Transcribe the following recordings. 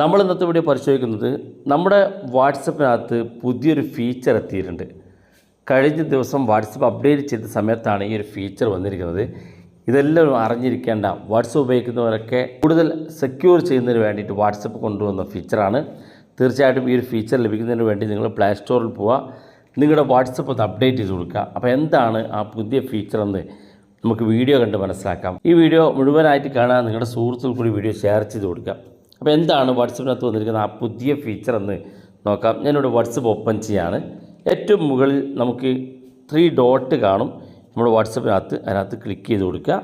നമ്മൾ ഇന്നത്തെ വീഡിയോ പരിശോധിക്കുന്നത് നമ്മുടെ വാട്സപ്പിനകത്ത് പുതിയൊരു ഫീച്ചർ എത്തിയിട്ടുണ്ട്. കഴിഞ്ഞ ദിവസം വാട്സപ്പ് അപ്ഡേറ്റ് ചെയ്ത സമയത്താണ് ഈ ഒരു ഫീച്ചർ വന്നിരിക്കുന്നത്. ഇതെല്ലാം അറിഞ്ഞിരിക്കേണ്ട വാട്സപ്പ് ഉപയോഗിക്കുന്നവരൊക്കെ കൂടുതൽ സെക്യൂർ ചെയ്യുന്നതിന് വേണ്ടിയിട്ട് വാട്സപ്പ് കൊണ്ടുവന്ന ഫീച്ചറാണ് തീർച്ചയായിട്ടും ഈ ഒരു ഫീച്ചർ ലഭിക്കുന്നതിന് വേണ്ടി നിങ്ങൾ പ്ലേ സ്റ്റോറിൽ പോവുക. നിങ്ങളുടെ വാട്സപ്പ് ഒന്ന് അപ്ഡേറ്റ് ചെയ്ത് കൊടുക്കുക. അപ്പോൾ എന്താണ് ആ പുതിയ ഫീച്ചർ എന്ന് നമുക്ക് വീഡിയോ കണ്ട് മനസ്സിലാക്കാം. ഈ വീഡിയോ മുഴുവനായിട്ട് കാണാൻ നിങ്ങളുടെ സുഹൃത്തുക്കൾ കൂടി വീഡിയോ ഷെയർ ചെയ്ത് കൊടുക്കുക. അപ്പോൾ എന്താണ് വാട്സപ്പിനകത്ത് വന്നിരിക്കുന്ന ആ പുതിയ ഫീച്ചർ എന്ന് നോക്കാം. ഞാനിവിടെ വാട്സപ്പ് ഓപ്പൺ ചെയ്യാണ്. ഏറ്റവും മുകളിൽ നമുക്ക് ത്രീ ഡോട്ട് കാണും. നമ്മൾ വാട്സപ്പിനകത്ത് അതിനകത്ത് ക്ലിക്ക് ചെയ്ത് കൊടുക്കുക.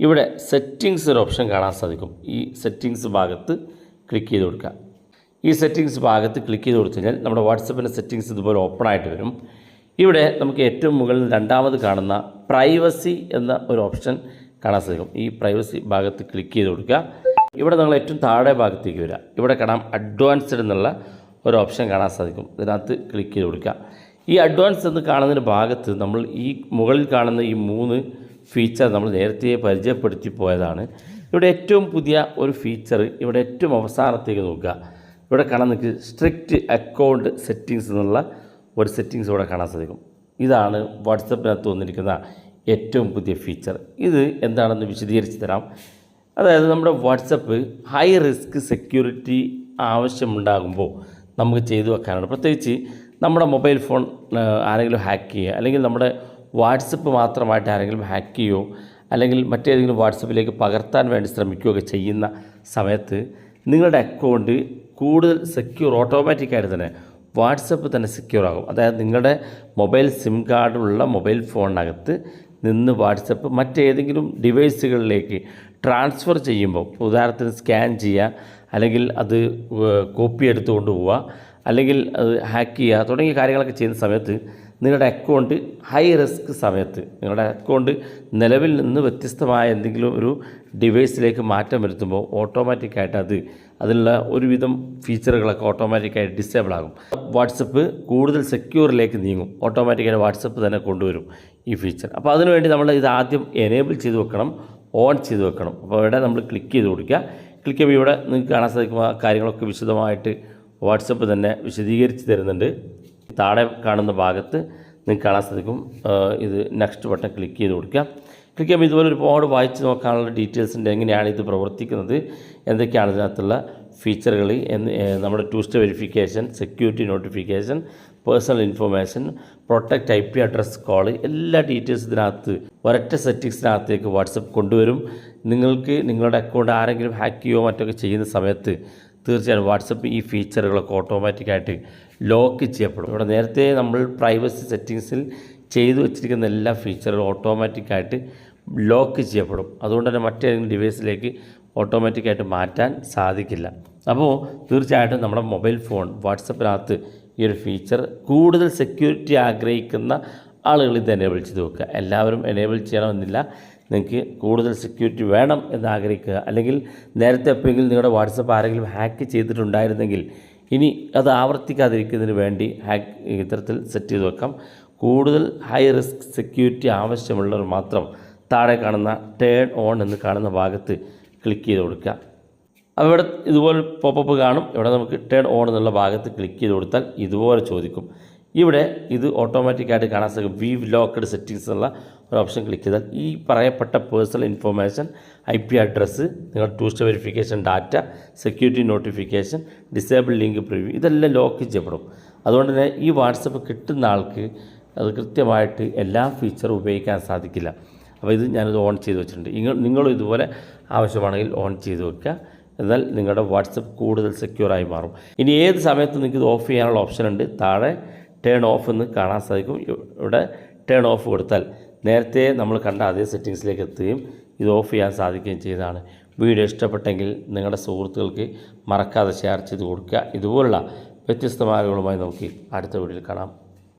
ഇവിടെ സെറ്റിങ്സ് ഒരു ഓപ്ഷൻ കാണാൻ സാധിക്കും. ഈ സെറ്റിങ്സ് ഭാഗത്ത് ക്ലിക്ക് ചെയ്ത് കൊടുക്കുക. ഈ സെറ്റിങ്സ് ഭാഗത്ത് ക്ലിക്ക് ചെയ്ത് കൊടുത്തു കഴിഞ്ഞാൽ നമ്മുടെ വാട്സപ്പിന്റെ സെറ്റിങ്സ് ഇതുപോലെ ഓപ്പൺ ആയിട്ട് വരും. ഇവിടെ നമുക്ക് ഏറ്റവും മുകളിൽ രണ്ടാമത് കാണുന്ന പ്രൈവസി എന്ന ഒരു ഓപ്ഷൻ കാണാൻ സാധിക്കും. ഈ പ്രൈവസി ഭാഗത്ത് ക്ലിക്ക് ചെയ്ത് കൊടുക്കുക. ഇവിടെ നിങ്ങൾ ഏറ്റവും താഴെ ഭാഗത്തേക്ക് വരിക. ഇവിടെ കാണാം അഡ്വാൻസ്ഡ് എന്നുള്ള ഒരു ഓപ്ഷൻ കാണാൻ സാധിക്കും. ഇതിനകത്ത് ക്ലിക്ക് ചെയ്ത് കൊടുക്കുക. ഈ അഡ്വാൻസ് എന്ന് കാണുന്നതിന് ഭാഗത്ത് നമ്മൾ ഈ മുകളിൽ കാണുന്ന ഈ മൂന്ന് ഫീച്ചർ നമ്മൾ നേരത്തെ പരിചയപ്പെടുത്തി പോയതാണ്. ഇവിടെ ഏറ്റവും പുതിയ ഒരു ഫീച്ചർ ഇവിടെ ഏറ്റവും അവസാനത്തേക്ക് നോക്കുക. ഇവിടെ കാണാൻ നിങ്ങൾക്ക് സ്ട്രിക്റ്റ് അക്കൗണ്ട് സെറ്റിങ്സ് എന്നുള്ള ഒരു സെറ്റിങ്സ് ഇവിടെ കാണാൻ സാധിക്കും. ഇതാണ് വാട്സപ്പിനകത്ത് വന്നിരിക്കുന്ന ഏറ്റവും പുതിയ ഫീച്ചർ ഇത് എന്താണെന്ന് വിശദീകരിച്ച് തരാം. അതായത് നമ്മുടെ വാട്സപ്പ് ഹൈ റിസ്ക് സെക്യൂരിറ്റി ആവശ്യമുണ്ടാകുമ്പോൾ നമുക്ക് ചെയ്തു വെക്കാനാണ്. പ്രത്യേകിച്ച് നമ്മുടെ മൊബൈൽ ഫോൺ ആരെങ്കിലും ഹാക്ക് ചെയ്യുക അല്ലെങ്കിൽ നമ്മുടെ വാട്സപ്പ് മാത്രമായിട്ട് ആരെങ്കിലും ഹാക്ക് ചെയ്യുകയോ അല്ലെങ്കിൽ മറ്റേതെങ്കിലും വാട്സപ്പിലേക്ക് പകർത്താൻ വേണ്ടി ശ്രമിക്കുകയൊക്കെ ചെയ്യുന്ന സമയത്ത് നിങ്ങളുടെ അക്കൗണ്ട് കൂടുതൽ സെക്യൂർ ഓട്ടോമാറ്റിക്കായിട്ട് തന്നെ വാട്സപ്പ് തന്നെ സെക്യൂർ ആകും. അതായത് നിങ്ങളുടെ മൊബൈൽ സിം കാർഡുള്ള മൊബൈൽ ഫോണിനകത്ത് നിന്ന് വാട്സപ്പ് മറ്റേതെങ്കിലും ഡിവൈസുകളിലേക്ക് ട്രാൻസ്ഫർ ചെയ്യുമ്പോൾ ഉദാഹരണത്തിന് സ്കാൻ ചെയ്യുക അല്ലെങ്കിൽ അത് കോപ്പി എടുത്തുകൊണ്ട് പോവുക അല്ലെങ്കിൽ അത് ഹാക്ക് ചെയ്യുക തുടങ്ങിയ കാര്യങ്ങളൊക്കെ ചെയ്യുന്ന സമയത്ത് നിങ്ങളുടെ അക്കൗണ്ട് ഹൈ റിസ്ക് സമയത്ത് നിങ്ങളുടെ അക്കൗണ്ട് നിലവിൽ നിന്ന് വ്യത്യസ്തമായ എന്തെങ്കിലും ഒരു ഡിവൈസിലേക്ക് മാറ്റം വരുത്തുമ്പോൾ ഓട്ടോമാറ്റിക്കായിട്ട് അത് അതിലുള്ള ഒരുവിധം ഫീച്ചറുകളൊക്കെ ഓട്ടോമാറ്റിക്കായി ഡിസേബിൾ ആകും. വാട്സപ്പ് കൂടുതൽ സെക്യൂറിലേക്ക് നീങ്ങും. ഓട്ടോമാറ്റിക്കായിട്ട് വാട്സപ്പ് തന്നെ കൊണ്ടുവരും ഈ ഫീച്ചർ. അപ്പോൾ അതിനുവേണ്ടി നമ്മൾ ഇത് ആദ്യം എനേബിൾ ചെയ്ത് വെക്കണം. ഓൺ ചെയ്ത് വെക്കണം. അപ്പോൾ ഇവിടെ നമ്മൾ ക്ലിക്ക് ചെയ്ത് കൊടുക്കുക. ക്ലിക്ക് ചെയ്യുമ്പോൾ ഇവിടെ നിങ്ങൾക്ക് കാണാൻ സാധിക്കും ആ കാര്യങ്ങളൊക്കെ വിശദമായിട്ട് വാട്സപ്പ് തന്നെ വിശദീകരിച്ച് തരുന്നുണ്ട്. താഴെ കാണുന്ന ഭാഗത്ത് നിങ്ങൾക്ക് കാണാൻ സാധിക്കും. ഇത് നെക്സ്റ്റ് ബട്ടൺ ക്ലിക്ക് ചെയ്ത് കൊടുക്കുക. ക്ലിക്ക് ചെയ്യുമ്പോൾ ഇതുപോലെ ഒരുപാട് വായിച്ച് നോക്കാനുള്ള ഡീറ്റെയിൽസ് ഉണ്ട്. എങ്ങനെയാണ് ഇത് പ്രവർത്തിക്കുന്നത്? എന്തൊക്കെയാണ് ഇതിനകത്തുള്ള ഫീച്ചറുകൾ എന്ന് നമ്മുടെ two step verification security notification personal information protect I P address call എല്ലാ ഡീറ്റെയിൽസ് ഇതിനകത്ത് ഒരൊറ്റ സെറ്റിങ്സിനകത്തേക്ക് വാട്സപ്പ് കൊണ്ടുവരും. നിങ്ങൾക്ക് നിങ്ങളുടെ അക്കൗണ്ട് ആരെങ്കിലും ഹാക്ക് ചെയ്യുകയോ മറ്റൊക്കെ ചെയ്യുന്ന സമയത്ത് തീർച്ചയായും വാട്സപ്പ് ഈ ഫീച്ചറുകളൊക്കെ ഓട്ടോമാറ്റിക്കായിട്ട് ലോക്ക് ചെയ്യപ്പെടും. ഇവിടെ നേരത്തെ നമ്മൾ പ്രൈവസി സെറ്റിങ്സിൽ ചെയ്തു വെച്ചിരിക്കുന്ന എല്ലാ ഫീച്ചറുകളും ഓട്ടോമാറ്റിക്കായിട്ട് ലോക്ക് ചെയ്യപ്പെടും. അതുകൊണ്ട് തന്നെ മറ്റേതെങ്കിലും ഡിവൈസിലേക്ക് ഓട്ടോമാറ്റിക്കായിട്ട് മാറ്റാൻ സാധിക്കില്ല. അപ്പോൾ തീർച്ചയായിട്ടും നമ്മുടെ മൊബൈൽ ഫോൺ വാട്സപ്പിനകത്ത് ഈ ഒരു ഫീച്ചർ കൂടുതൽ സെക്യൂരിറ്റി ആഗ്രഹിക്കുന്ന ആളുകൾ ഇത് എനേബിൾ ചെയ്ത് വെക്കുക. എല്ലാവരും എനേബിൾ ചെയ്യണമെന്നില്ല. നിങ്ങൾക്ക് കൂടുതൽ സെക്യൂരിറ്റി വേണം എന്ന് ആഗ്രഹിക്കുക. അല്ലെങ്കിൽ നേരത്തെ എപ്പോഴെങ്കിലും നിങ്ങളുടെ വാട്സപ്പ് ആരെങ്കിലും ഹാക്ക് ചെയ്തിട്ടുണ്ടായിരുന്നെങ്കിൽ ഇനി അത് ആവർത്തിക്കാതിരിക്കുന്നതിന് വേണ്ടി ഹാക്ക് ഇത്തരത്തിൽ സെറ്റ് ചെയ്ത് വെക്കാം. കൂടുതൽ ഹൈ റിസ്ക് സെക്യൂരിറ്റി ആവശ്യമുള്ളവർ മാത്രം താഴെ കാണുന്ന ടേൺ ഓൺ എന്ന് കാണുന്ന ഭാഗത്ത് ക്ലിക്ക് ചെയ്ത് കൊടുക്കുക. ഇവിടെ ഇതുപോലെ പോപ്പപ്പ് കാണും. ഇവിടെ നമുക്ക് ടേൺ ഓൺ എന്നുള്ള ഭാഗത്ത് ക്ലിക്ക് ചെയ്ത് കൊടുത്താൽ ഇതുപോലെ ചോദിക്കും. ഇവിടെ ഇത് ഓട്ടോമാറ്റിക്കായിട്ട് കാണാൻ സാധിക്കും. വി ലോക്കഡ് സെറ്റിങ്സ് എന്നുള്ള ഒരു ഓപ്ഷൻ ക്ലിക്ക് ചെയ്താൽ ഈ പറയപ്പെട്ട personal information I P address നിങ്ങളുടെ two step verification data security notification disable link preview ഇതെല്ലാം ലോക്ക് ചെയ്യപ്പെടും. അതുകൊണ്ട് തന്നെ ഈ വാട്സപ്പ് കിട്ടുന്ന ആൾക്ക് അത് കൃത്യമായിട്ട് എല്ലാ ഫീച്ചറും ഉപയോഗിക്കാൻ സാധിക്കില്ല. അപ്പോൾ ഇത് ഞാനിത് ഓൺ ചെയ്ത് വെച്ചിട്ടുണ്ട്. നിങ്ങൾ നിങ്ങളും ഇതുപോലെ ആവശ്യമാണെങ്കിൽ ഓൺ ചെയ്ത് വെക്കുക. എന്നാൽ നിങ്ങളുടെ വാട്സപ്പ് കൂടുതൽ സെക്യൂറായി മാറും. ഇനി ഏത് സമയത്തും നിങ്ങൾക്ക് ഇത് ഓഫ് ചെയ്യാനുള്ള ഓപ്ഷൻ ഉണ്ട്. താഴെ ടേൺ ഓഫ് എന്ന് കാണാൻ സാധിക്കും. ഇവിടെ ടേൺ ഓഫ് കൊടുത്താൽ നേരത്തെ നമ്മൾ കണ്ട അതേ സെറ്റിങ്സിലേക്ക് എത്തുകയും ഇത് ഓഫ് ചെയ്യാൻ സാധിക്കുകയും ചെയ്തതാണ്. വീഡിയോ ഇഷ്ടപ്പെട്ടെങ്കിൽ നിങ്ങളുടെ സുഹൃത്തുക്കൾക്ക് മറക്കാതെ ഷെയർ ചെയ്ത് കൊടുക്കുക. ഇതുപോലുള്ള വ്യത്യസ്തമായ മാർഗങ്ങളുമായി നമുക്ക് അടുത്ത വീഡിയോയിൽ കാണാം.